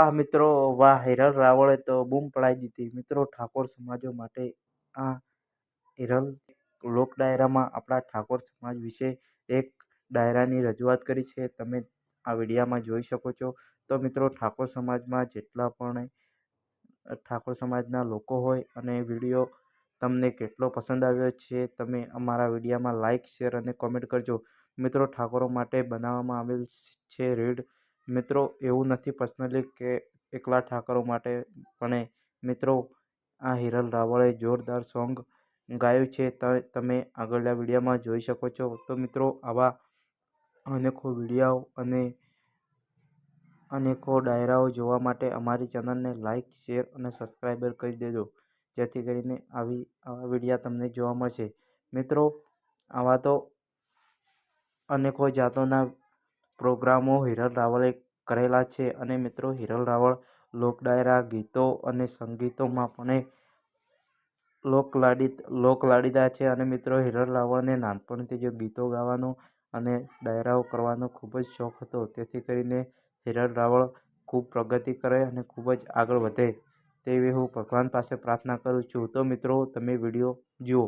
વાહ મિત્રો, વાહ, હિરલ રાવળે તો બૂમ પડાવી દીધી. મિત્રો, ઠાકોર સમાજો માટે આ હિરલ લોક ડાયરામાં આપણા ઠાકોર સમાજ વિશે એક ડાયરાની રજૂઆત કરી છે. તમે આ વિડીયામાં જોઈ શકો છો. તો મિત્રો, ઠાકોર સમાજમાં જેટલા પણ ઠાકોર સમાજના લોકો હોય અને વીડિયો તમને કેટલો પસંદ આવ્યો છે, તમે અમારા વિડીયામાં લાઇક શેર અને કોમેન્ટ કરજો. મિત્રો, ઠાકોરો માટે બનાવવામાં આવેલ છે રીડ મિત્રો, એવું નથી પર્સનલી કે એકલા ઠાકરો માટે, પણ મિત્રો, આ હિરલ રાવળે જોરદાર સોંગ ગાયું છે. તમે આગળના વિડીયોમાં જોઈ શકો છો. તો મિત્રો, આવા અનેકો વિડીયાઓ અને અનેકો ડાયરાઓ જોવા માટે અમારી ચેનલને લાઇક શેર અને સબસ્ક્રાઈબર કરી દેજો. જેથી કરીને આવી, આવા વિડીયા તમને જોવા મળશે. મિત્રો, આવા તો અનેકો જાતોના પ્રોગ્રામો હિરલ રાવલે કરેલા છે અને મિત્રો હિરલ રાવળ લોક ડાયરા ગીતો અને સંગીતોમાં પણ લોકલાડિત, લોકલાડિતા છે અને મિત્રો હિરલ રાવળને નાનપણથી જ ગીતો ગાવાનો અને ડાયરાઓ કરવાનો ખૂબ જ શોખ હતો. તેથી કરીને હિરલ રાવળ ખૂબ પ્રગતિ કરે અને ખૂબ જ આગળ વધે. તેવી હું ભગવાન પાસે પ્રાર્થના કરું છું. તો મિત્રો તમે વીડિયો જુઓ.